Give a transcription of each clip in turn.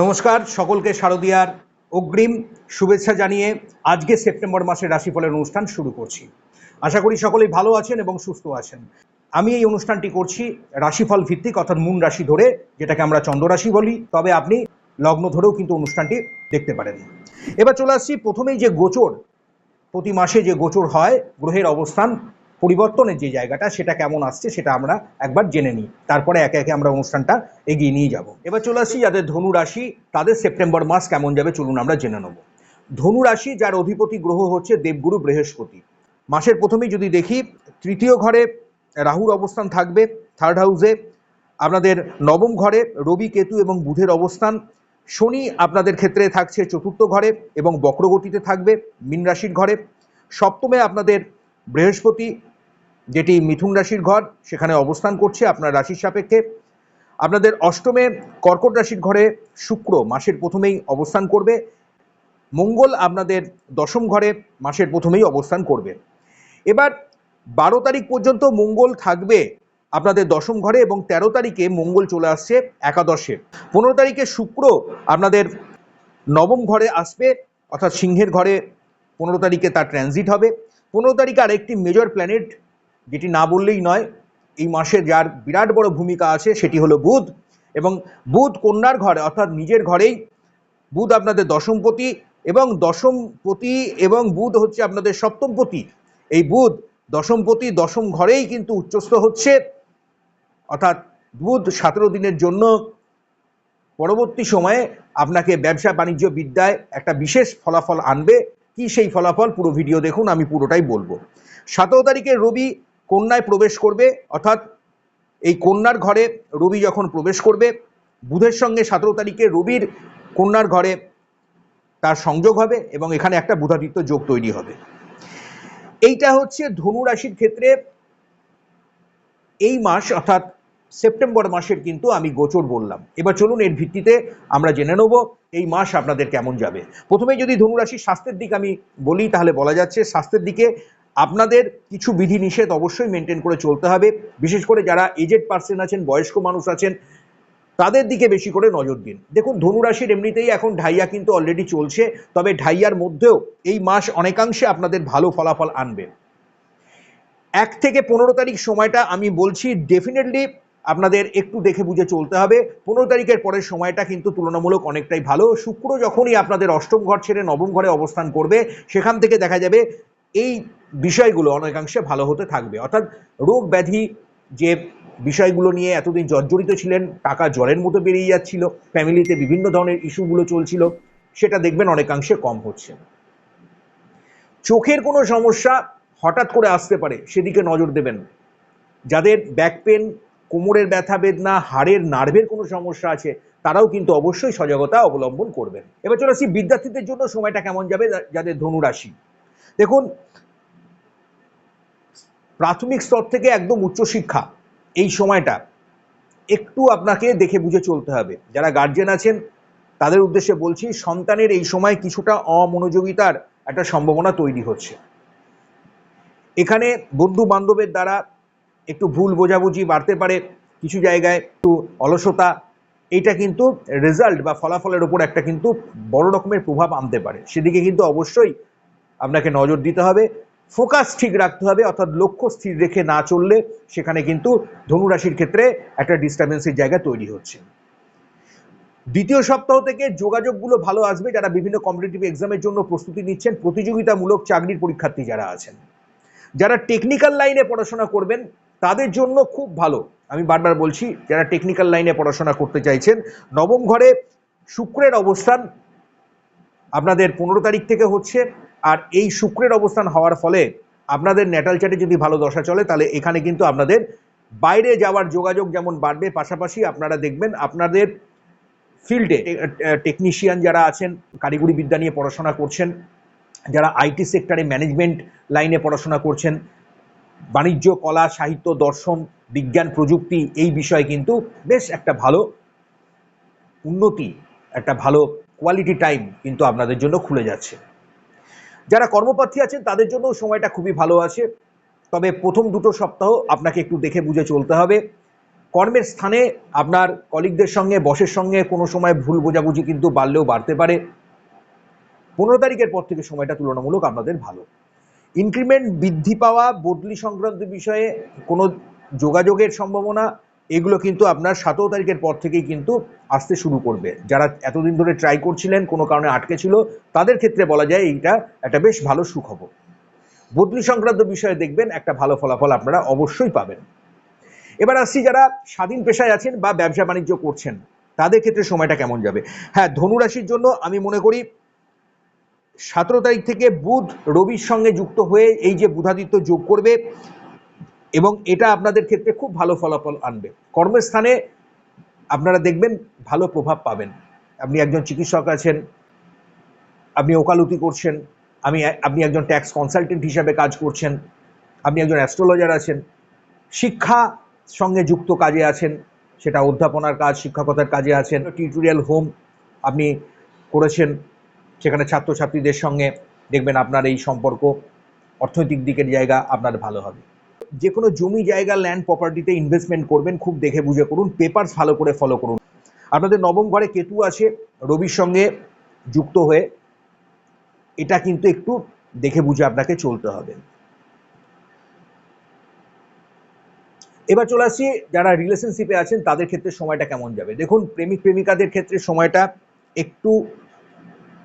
নমস্কার, সকলকে শারদিয়ার অগ্রিম শুভেচ্ছা জানিয়ে আজকে সেপ্টেম্বর মাসের রাশিফলের অনুষ্ঠান শুরু করছি। আশা করি সকলেই ভালো আছেন এবং সুস্থ আছেন। আমি এই অনুষ্ঠানটি করছি রাশিফল ভিত্তিক, অর্থাৎ মূন রাশি ধরে, যেটাকে আমরা চন্দ্ররাশি বলি। তবে আপনি লগ্ন ধরেও কিন্তু অনুষ্ঠানটি দেখতে পারেন। এবার চলে আসছি প্রথমেই যে গোচর, প্রতি মাসে যে গোচর হয়, গ্রহের অবস্থান পরিবর্তনের যে জায়গাটা, সেটা কেমন আসছে সেটা আমরা একবার জেনে নিই। তারপরে একে একে আমরা অনুষ্ঠানটা এগিয়ে নিয়ে যাব। এবার চলে আসি যাদের ধনু রাশি, তাদের সেপ্টেম্বর মাস কেমন যাবে চলুন আমরা জেনে নেব। ধনু রাশি, যার অধিপতি গ্রহ হচ্ছে দেবগুরু বৃহস্পতি। মাসের প্রথমেই যদি দেখি, তৃতীয় ঘরে রাহুর অবস্থান থাকবে থার্ড হাউসে আপনাদের নবম ঘরে রবি, কেতু এবং বুধের অবস্থান। শনি আপনাদের ক্ষেত্রে থাকছে চতুর্থ ঘরে এবং বক্রগতিতে থাকবে মীন রাশির ঘরে। সপ্তমে আপনাদের বৃহস্পতি যেটি মিথুন রাশির ঘর, সেখানে অবস্থান করছে আপনার রাশির সাপেক্ষে। আপনাদের অষ্টমে কর্কট রাশির ঘরে শুক্র মাসের প্রথমেই অবস্থান করবে। মঙ্গল আপনাদের দশম ঘরে মাসের প্রথমেই অবস্থান করবে। এবার বারো তারিখ পর্যন্ত মঙ্গল থাকবে আপনাদের দশম ঘরে এবং তেরো তারিখে মঙ্গল চলে আসছে একাদশে। পনেরো তারিখে শুক্র আপনাদের নবম ঘরে আসবে, অর্থাৎ সিংহের ঘরে পনেরো তারিখে তার ট্রানজিট হবে। পনেরো তারিখে আরেকটি মেজর প্ল্যানেট যেটি না বললেই নয়, এই মাসে যার বিরাট বড় ভূমিকা আছে সেটি হলো বুধ। এবং বুধ কন্যার ঘরে, অর্থাৎ নিজের ঘরেই বুধ আপনাদের দশমপতি এবং দশমপতি এবং বুধ হচ্ছে আপনাদের সপ্তমপতি এই বুধ দশমপতি দশম ঘরেই কিন্তু উচ্চস্থ হচ্ছে। অর্থাৎ বুধ সতেরো দিনের জন্য পরবর্তী সময়ে আপনাকে ব্যবসা বাণিজ্য বিদ্যায় একটা বিশেষ ফলাফল আনবে। কি সেই ফলাফল? পুরো ভিডিও দেখুন, আমি পুরোটাই বলব। সতেরো তারিখে রবি কন্যায় প্রবেশ করবে, অর্থাৎ এই কন্যার ঘরে রবি যখন প্রবেশ করবে, বুধের সঙ্গে সতেরো তারিখে রবির কন্যার ঘরে তার সংযোগ হবে এবং এখানে একটা বুধাদিত্য যোগ তৈরি হবে। এইটা হচ্ছে ধনু রাশির ক্ষেত্রে এই মাস, অর্থাৎ সেপ্টেম্বর মাসের কিন্তু আমি গোচর বললাম। এবার চলুন এর ভিত্তিতে আমরা জেনে নেব এই মাস আপনাদের কেমন যাবে। প্রথমে যদি ধনুরাশির স্বাস্থ্যের দিক আমি বলি, তাহলে বলা যাচ্ছে স্বাস্থ্যের দিকে আপনাদের কিছু বিধি বিধিনিষেধ অবশ্যই মেনটেন করে চলতে হবে। বিশেষ করে যারা এজেড পার্সন আছেন, বয়স্ক মানুষ আছেন, তাদের দিকে বেশি করে নজর দিন। দেখুন, ধনুরাশির এমনিতেই এখন ঢাইয়া কিন্তু অলরেডি চলছে, তবে ঢাইয়ার মধ্যেও এই মাস অনেকাংশে আপনাদের ভালো ফলাফল আনবে। এক থেকে পনেরো তারিখ সময়টা আমি বলছি ডেফিনেটলি আপনাদের একটু দেখে বুঝে চলতে হবে। পনেরো তারিখের পরের সময়টা কিন্তু তুলনামূলক অনেকটাই ভালো। শুক্র যখনই আপনাদের অষ্টম ঘর ছেড়ে নবম ঘরে অবস্থান করবে, সেখান থেকে দেখা যাবে এই বিষয়গুলো অনেকাংশে ভালো হতে থাকবে। অর্থাৎ রোগ ব্যাধি যে বিষয়গুলো নিয়ে এতদিন জর্জরিত ছিলেন, টাকা জলের মতো বেরিয়ে যাচ্ছিল, ফ্যামিলিতে বিভিন্ন ধরনের ইস্যুগুলো চলছিল, সেটা দেখবেন অনেকাংশে কম হচ্ছে। চোখের কোনো সমস্যা হঠাৎ করে আসতে পারে, সেদিকে নজর দেবেন যাদের ব্যাক পেন কোমরের ব্যথা বেদনা, হাড়ের নার্ভের কোনো সমস্যা আছে, তারাও কিন্তু অবশ্যই সজাগতা অবলম্বন করবেন। এবার চলে আসি বিদ্যার্থীদের জন্য সময়টা কেমন যাবে যাদের ধনুরাশি। দেখুন প্রাথমিক স্তর থেকে একদম উচ্চশিক্ষা এই সময়টা একটু আপনাকে দেখে বুঝে চলতে হবে। যারা গার্জেন আছেন, তাদের উদ্দেশ্যে বলছি, সন্তানের এই সময় কিছুটা অমনোযোগিতার একটা সম্ভাবনা তৈরি হচ্ছে। এখানে বন্ধু বান্ধবের দ্বারা একটু ভুল বোঝাবুঝি বাড়তে পারে, কিছু জায়গায় একটু অলসতা, এইটা কিন্তু রেজাল্ট বা ফলাফলের উপর একটা কিন্তু বড় রকমের প্রভাব আনতে পারে। সেদিকে কিন্তু অবশ্যই আপনাকে নজর দিতে হবে। ফোকাস ঠিক রাখতে হবে, অর্থাৎ লক্ষ্য স্থির রেখে না চললে সেখানে কিন্তু ধনুরাশির ক্ষেত্রে একটা ডিস্টারবেন্সের জায়গা তৈরি হচ্ছে। দ্বিতীয় সপ্তাহ থেকে যোগাযোগগুলো ভালো আসবে, যারা বিভিন্ন কম্পিটিটিভ এক্সামের জন্য প্রস্তুতি নিচ্ছেন, প্রতিযোগিতামূলক চাকরির পরীক্ষার্থী যারা আছেন। যারা টেকনিক্যাল লাইনে পড়াশোনা করবেন, তাদের জন্য খুব ভালো। আমি বারবার বলছি, যারা টেকনিক্যাল লাইনে পড়াশোনা করতে চাইছেন, নবম ঘরে শুক্রের অবস্থান আপনাদের পনেরো তারিখ থেকে হচ্ছে। আর এই শুক্রের অবস্থান হওয়ার ফলে আপনাদের ন্যাটাল চার্টে যদি ভালো দশা চলে, তাহলে এখানে কিন্তু আপনাদের বাইরে যাওয়ার যোগাযোগ যেমন বাড়বে, পাশাপাশি আপনারা দেখবেন আপনাদের ফিল্ডে টেকনিশিয়ান যারা আছেন, কারিগরি বিদ্যা নিয়ে পড়াশোনা করছেন, যারা আইটি সেক্টরে ম্যানেজমেন্ট লাইনে পড়াশোনা করছেন, বাণিজ্য, কলা, সাহিত্য, দর্শন, বিজ্ঞান, প্রযুক্তি, এই বিষয়ে কিন্তু বেশ একটা ভালো উন্নতি, একটা ভালো কোয়ালিটি টাইম কিন্তু আপনাদের জন্য খুলে যাচ্ছে। যারা কর্মপ্রার্থী আছেন, তাদের জন্য সময়টা খুবই ভালো আছে। তবে প্রথম দুটো সপ্তাহ আপনাকে একটু দেখে বুঝে চলতে হবে। কর্মের স্থানে আপনার কলিগদের সঙ্গে, বসের সঙ্গে কোনো সময় ভুল বোঝাবুঝি কিন্তু বাড়লেও বাড়তে পারে। পনেরো তারিখের পর থেকে সময়টা তুলনামূলক আপনাদের ভালো। ইনক্রিমেন্ট বৃদ্ধি পাওয়া, বদলি সংক্রান্ত বিষয়ে কোনো যোগাযোগের সম্ভাবনা এগুলো কিন্তু আপনার সতেরো তারিখের পর থেকেই কিন্তু আসতে শুরু করবে। যারা এতদিন ধরে ট্রাই করছিলেন, কোনো কারণে আটকে ছিল, তাদের ক্ষেত্রে বলা যায় এইটা একটা বেশ ভালো সুখবর। বদলি সংক্রান্ত বিষয়ে দেখবেন একটা ভালো ফলাফল আপনারা অবশ্যই পাবেন। এবার আসছি যারা স্বাধীন পেশায় আছেন বা ব্যবসা বাণিজ্য করছেন, তাদের ক্ষেত্রে সময়টা কেমন যাবে? হ্যাঁ ধনুরাশির জন্য আমি মনে করি সতেরো তারিখ থেকে বুধ, রবির সঙ্গে যুক্ত হয়ে এই যে বুধাদিত্য যোগ করবে এবং এটা আপনাদের ক্ষেত্রে খুব ভালো ফলাফল আনবে। কর্মস্থানে আপনারা দেখবেন ভালো প্রভাব পাবেন। আপনি একজন চিকিৎসক আছেন, আপনি ওকালতি করছেন, আমি আপনি একজন ট্যাক্স কনসালটেন্ট হিসাবে কাজ করছেন, আপনি একজন অ্যাস্ট্রোলজার আছেন, শিক্ষা সঙ্গে যুক্ত কাজে আছেন, সেটা অধ্যাপনার কাজ, শিক্ষকতার কাজে আছেন টিউটোরিয়াল হোম আপনি করেছেন, সেখানে ছাত্রছাত্রীদের সঙ্গে দেখবেন আপনার এই সম্পর্ক, অর্থনৈতিক দিকের জায়গা আপনার ভালো হবে। যে কোনো জমি জায়গা ল্যান্ড প্রপার্টিতে ইনভেস্টমেন্ট করবেন, খুব দেখে বুঝে করুন পেপারস ভালো করে ফলো করুন। আপনাদের নবম ঘরে কেতু আছে, রবির সঙ্গে যুক্ত হয়ে এটা কিন্তু একটু দেখে বুঝে আপনাকে চলতে হবে। এবার চলে আসছি যারা রিলেশনশিপে আছেন, তাদের ক্ষেত্রে সময়টা কেমন যাবে? দেখুন, প্রেমিক, প্রেমিকাদের ক্ষেত্রে সময়টা একটু,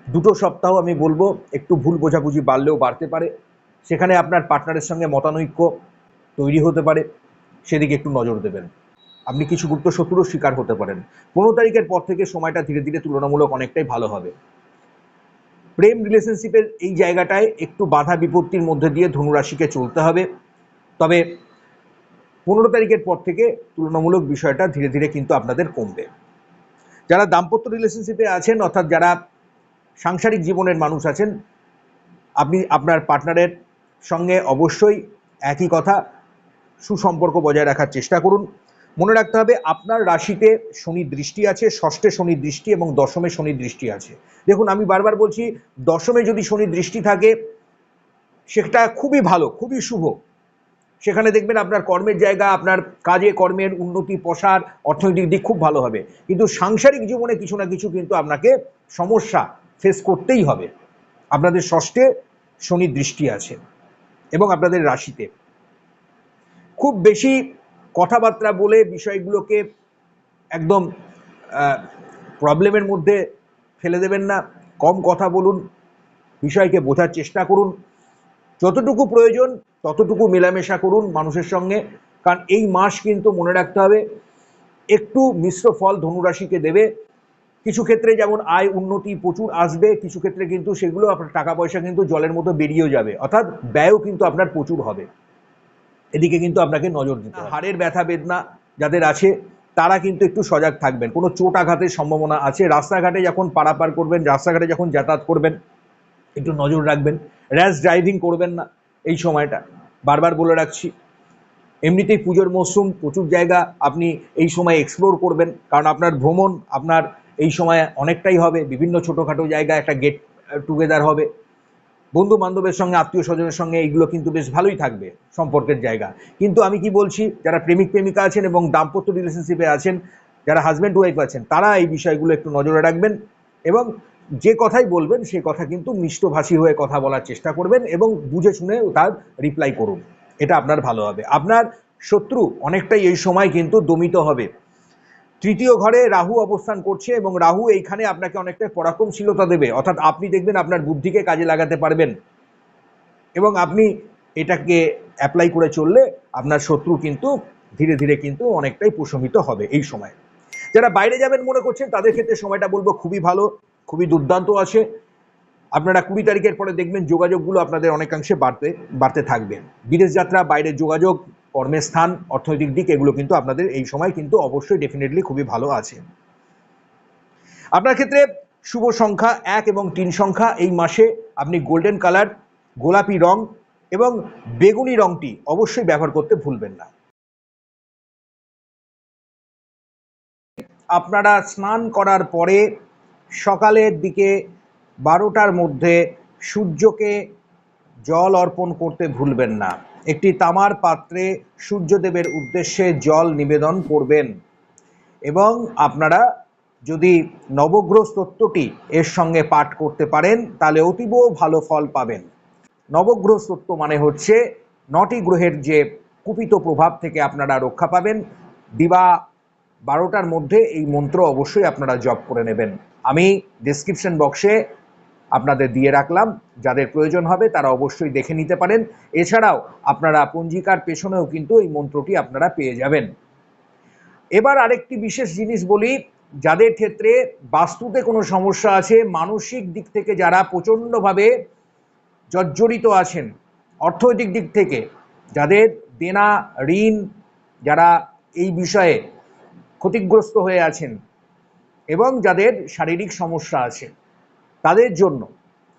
দুটো সপ্তাহ আমি বলব, একটু ভুল বোঝাবুঝি বাড়লেও বাড়তে পারে। সেখানে আপনার পার্টনারের সঙ্গে মতানৈক্য তৈরি হতে পারে, সেদিকে একটু নজর দেবেন। আপনি কিছু গুপ্ত শত্রুরও শিকার হতে পারেন। পনেরো তারিখের পর থেকে সময়টা ধীরে ধীরে তুলনামূলক অনেকটাই ভালো হবে। প্রেম রিলেশনশিপের এই জায়গাটায় একটু বাধা বিপত্তির মধ্যে দিয়ে ধনুরাশিকে চলতে হবে। তবে পনেরো তারিখের পর থেকে তুলনামূলক বিষয়টা ধীরে ধীরে কিন্তু আপনাদের কমবে। যারা দাম্পত্য রিলেশনশিপে আছেন, অর্থাৎ যারা সাংসারিক জীবনের মানুষ আছেন, আপনি আপনার পার্টনারের সঙ্গে অবশ্যই একই কথা সুসম্পর্ক বজায় রাখার চেষ্টা করুন। মনে রাখতে হবে, আপনার রাশিতে শনি দৃষ্টি আছে, ষষ্ঠে শনি দৃষ্টি এবং দশমে শনি দৃষ্টি আছে। দেখুন, আমি বারবার বলছি, দশমে যদি শনি দৃষ্টি থাকে, সেটা খুবই ভালো, খুবই শুভ। সেখানে দেখবেন আপনার কর্মের জায়গা, আপনার কাজে, কর্মের উন্নতি, প্রসার, অর্থনৈতিক দিক খুব ভালো হবে। কিন্তু সাংসারিক জীবনে কিছু না কিছু কিন্তু আপনাকে সমস্যা ফেস করতেই হবে। আপনাদের ষষ্ঠে শনি দৃষ্টি আছে এবং আপনাদের রাশিতে। খুব বেশি কথাবার্তা বলে বিষয়গুলোকে একদম প্রবলেমের মধ্যে ফেলে দেবেন না। কম কথা বলুন, বিষয়কে বোঝার চেষ্টা করুন। যতটুকু প্রয়োজন, ততটুকু মেলামেশা করুন মানুষের সঙ্গে। কারণ এই মাস কিন্তু মনে রাখতে হবে, একটু মিশ্র ফল ধনুরাশিকে দেবে। কিছু ক্ষেত্রে যেমন আয় উন্নতি প্রচুর আসবে, কিছু ক্ষেত্রে কিন্তু সেগুলো আপনার টাকা পয়সা কিন্তু জলের মতো বেরিয়েও যাবে। অর্থাৎ ব্যয়ও কিন্তু আপনার প্রচুর হবে। এদিকে কিন্তু আপনাকে নজর দিতে হাড়ের ব্যথা বেদনা যাদের আছে, তারা কিন্তু একটু সজাগ থাকবেন। কোনো চোট আঘাতের সম্ভাবনা আছে। রাস্তাঘাটে যখন পারাপার করবেন, রাস্তাঘাটে যখন যাতায়াত করবেন, একটু নজর রাখবেন। র্যাশ ড্রাইভিং করবেন না এই সময়টা। বারবার বলে রাখছি, এমনিতেই পুজোর মরশুম প্রচুর জায়গা আপনি এই সময় এক্সপ্লোর করবেন। কারণ আপনার ভ্রমণ, আপনার এই সময় অনেকটাই হবে। বিভিন্ন ছোটোখাটো জায়গা একটা গেট টুগেদার হবে। বন্ধু বান্ধবের সঙ্গে আত্মীয় স্বজনের সঙ্গে এইগুলো কিন্তু বেশ ভালোই থাকবে সম্পর্কের জায়গা। কিন্তু আমি কি বলছি, যারা প্রেমিক, প্রেমিকা আছেন এবং দাম্পত্য রিলেশনশিপে আছেন, যারা হাজব্যান্ড ওয়াইফ আছেন, তারা এই বিষয়গুলো একটু নজরে রাখবেন এবং যে কথাই বলবেন, সে কথা কিন্তু মিষ্টভাষী হয়ে কথা বলার চেষ্টা করবেন এবং বুঝে শুনে তার রিপ্লাই করুন। এটা আপনার ভালো হবে। আপনার শত্রু অনেকটাই এই সময় কিন্তু দমিত হবে। তৃতীয় ঘরে রাহু অবস্থান করছে এবং রাহু এইখানে আপনাকে অনেকটা পরাক্রমশীলতা দেবে। অর্থাৎ আপনি দেখবেন আপনার বুদ্ধিকে কাজে লাগাতে পারবেন। এবং আপনি এটাকে অ্যাপ্লাই করে চললে আপনার শত্রু কিন্তু ধীরে ধীরে কিন্তু অনেকটাই প্রশমিত হবে এই সময়। যারা বাইরে যাবেন মনে করছেন, তাদের ক্ষেত্রে সময়টা বলব খুবই ভালো, খুবই দুর্দান্ত আছে। আপনারা কুড়ি তারিখের পরে দেখবেন যোগাযোগগুলো আপনাদের অনেকাংশে বাড়তে বাড়তে থাকবে। বিদেশ যাত্রা, বাইরের যোগাযোগ কর্মের স্থান, অর্থনৈতিক দিক, এগুলো কিন্তু আপনাদের এই সময় কিন্তু অবশ্যই ডেফিনেটলি খুবই ভালো আছে। আপনার ক্ষেত্রে শুভ সংখ্যা এক এবং তিন সংখ্যা এই মাসে আপনি গোল্ডেন কালার গোলাপি রং এবং বেগুনি রংটি অবশ্যই ব্যবহার করতে ভুলবেন না। আপনারা স্নান করার পরে সকালের দিকে বারোটার মধ্যে সূর্যকে জল অর্পণ করতে ভুলবেন না। একটি তামার পাত্রে সূর্যদেবের উদ্দেশ্যে জল নিবেদন করবেন। এবং আপনারা যদি নবগ্রহ স্তোত্রটি এর সঙ্গে পাঠ করতে পারেন, তাহলে অতীব ভালো ফল পাবেন। নবগ্রহ স্তোত্র মানে হচ্ছে নটি গ্রহের যে কুপিত প্রভাব থেকে আপনারা রক্ষা পাবেন। দিবা বারোটার মধ্যে এই মন্ত্র অবশ্যই আপনারা জপ করে নেবেন। আমি ডেসক্রিপশন বক্সে আপনাদের দিয়ে রাখলাম। যাদের প্রয়োজন হবে তারা অবশ্যই দেখে নিতে পারেন। এছাড়াও আপনারা পঞ্জিকার পেছনেও কিন্তু এই মন্ত্রটি আপনারা পেয়ে যাবেন। এবার আরেকটি বিশেষ জিনিস বলি, যাদের ক্ষেত্রে বাস্তুতে কোনো সমস্যা আছে, মানসিক দিক থেকে যারা প্রচণ্ডভাবে জর্জরিত আছেন, অর্থনৈতিক দিক থেকে, যাদের দেনা, ঋণ, যারা এই বিষয়ে ক্ষতিগ্রস্ত হয়ে আছেন এবং যাদের শারীরিক সমস্যা আছে তাদের জন্য।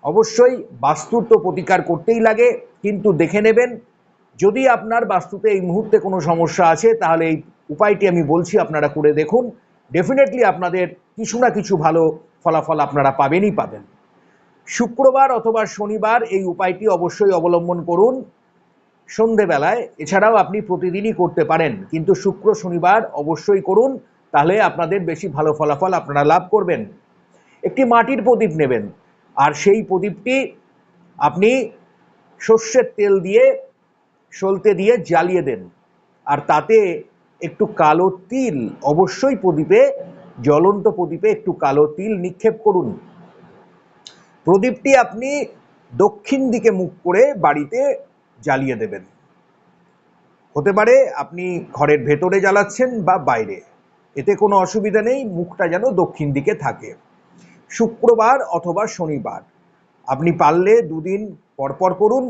অবশ্যই বাস্তুর তো প্রতিকার করতেই লাগে, কিন্তু দেখে নেবেন, যদি আপনার বাস্তুতে এই মুহূর্তে কোনো সমস্যা আছে, তাহলে এই উপায়টি আমি বলছি, আপনারা করে দেখুন। ডেফিনেটলি আপনাদের কিছু না কিছু ভালো ফলাফল আপনারা পাবেনই পাবেন। শুক্রবার অথবা শনিবার এই উপায়টি অবশ্যই অবলম্বন করুন। সন্ধেবেলায়, এছাড়াও আপনি প্রতিদিনই করতে পারেন, কিন্তু শুক্র, শনিবার অবশ্যই করুন, তাহলে আপনাদের বেশি ভালো ফলাফল আপনারা লাভ করবেন। একটি মাটির প্রদীপ নেবেন। আর সেই প্রদীপটি আপনি সর্ষের তেল দিয়ে, সলতে দিয়ে জ্বালিয়ে দেন। আর তাতে একটু কালো তিল, অবশ্যই প্রদীপে, জ্বলন্ত প্রদীপে একটু কালো তিল নিক্ষেপ করুন। প্রদীপটি আপনি দক্ষিণ দিকে মুখ করে বাড়িতে জ্বালিয়ে দেবেন। হতে পারে আপনি ঘরের ভেতরে জ্বালাচ্ছেন বা বাইরে। এতে কোনো অসুবিধা নেই, মুখটা যেন দক্ষিণ দিকে থাকে। শুক্রবার অথবা শনিবার। আপনি পারলে দুদিন পরপর করুন,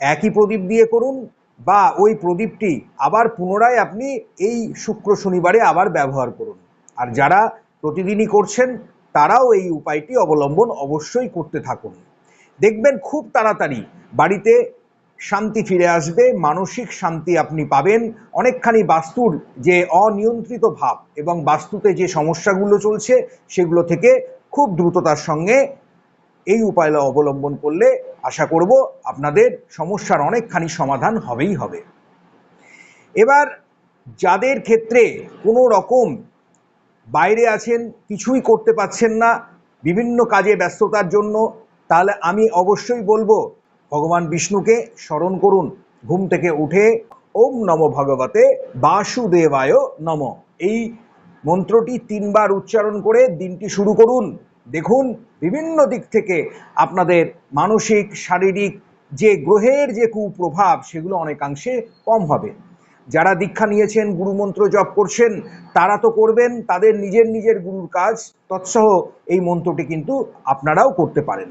একই প্রদীপ দিয়ে করুন বা ওই প্রদীপটি আবার পুনরায় আপনি এই শুক্র শনিবারে আবার ব্যবহার করুন। আর যারা প্রতিদিনই করছেন, তারাও এই উপায়টি অবলম্বন অবশ্যই করতে থাকুন। দেখবেন খুব তাড়াতাড়ি বাড়িতে শান্তি ফিরে আসবে, মানসিক শান্তি আপনি পাবেন। অনেকখানি বাস্তুর যে অনিয়ন্ত্রিত ভাব এবং বাস্তুতে যে সমস্যাগুলো চলছে, সেগুলো থেকে খুব দ্রুততার সঙ্গে এই উপায় অবলম্বন করলে আশা করব আপনাদের সমস্যার অনেকখানি সমাধান হবেই হবে। এবার যাদের ক্ষেত্রে কোনো রকম বাইরে আছেন, কিছুই করতে পাচ্ছেন না, বিভিন্ন কাজে ব্যস্ততার জন্য, তাহলে আমি অবশ্যই বলব, ভগবান বিষ্ণুকে স্মরণ করুন, ঘুম থেকে উঠে ওম নম ভগবতে বাসুদেবায় নম। এই মন্ত্রটি তিনবার উচ্চারণ করে দিনটি শুরু করুন। দেখুন, বিভিন্ন দিক থেকে আপনাদের মানসিক, শারীরিক যে গ্রহের যে কুপ্রভাব, সেগুলো অনেকাংশে কম হবে। যারা দীক্ষা নিয়েছেন গুরুমন্ত্র জপ করছেন, তারা তো করবেন, তাদের নিজের নিজের গুরুর কাজ, তৎসহ এই মন্ত্রটি কিন্তু আপনারাও করতে পারেন।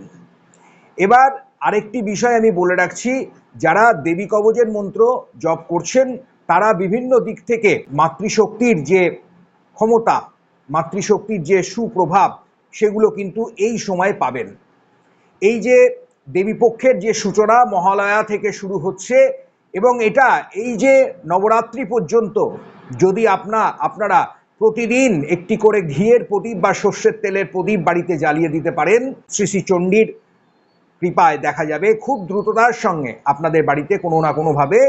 এবার আরেকটি বিষয় আমি বলে রাখছি, যারা দেবী কবজের মন্ত্র জপ করছেন, তারা বিভিন্ন দিক থেকে মাতৃশক্তির যে ক্ষমতা, মাতৃশক্তির যে সুপ্রভাব, সেগুলো কিন্তু এই সময় পাবেন। এই যে দেবীপক্ষের যে সূচনা মহালয়া থেকে শুরু হচ্ছে, এবং এটা এই যে নবরাত্রি পর্যন্ত, যদি আপনা, আপনারা প্রতিদিন একটি করে ঘিয়ের প্রদীপ বা সর্ষের তেলের প্রদীপ বাড়িতে জ্বালিয়ে দিতে পারেন, শ্রী শ্রী চণ্ডীর কৃপায় দেখা যাবে খুব দ্রুততার সঙ্গে। আপনাদের বাড়িতে কোনো না কোনোভাবে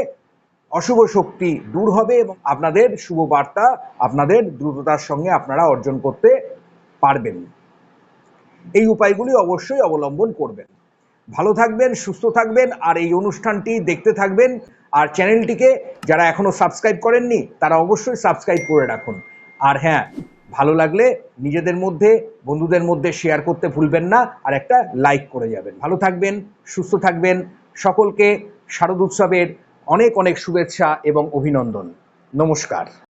অশুভ শক্তি দূর হবে এবং আপনাদের শুভ বার্তা আপনাদের দ্রুততার সঙ্গে আপনারা অর্জন করতে পারবেন। এই উপায়গুলি অবশ্যই অবলম্বন করবেন। ভালো থাকবেন, সুস্থ থাকবেন, আর এই অনুষ্ঠানটি দেখতে থাকবেন। আর চ্যানেলটিকে যারা এখনও সাবস্ক্রাইব করেননি, তারা অবশ্যই সাবস্ক্রাইব করে রাখুন। আর হ্যাঁ ভালো লাগলে নিজেদের মধ্যে, বন্ধুদের মধ্যে শেয়ার করতে ভুলবেন না, আর একটা লাইক করে যাবেন। ভালো থাকবেন, সুস্থ থাকবেন। সকলকে শারদ উৎসবের অনেক অনেক শুভেচ্ছা এবং অভিনন্দন। নমস্কার।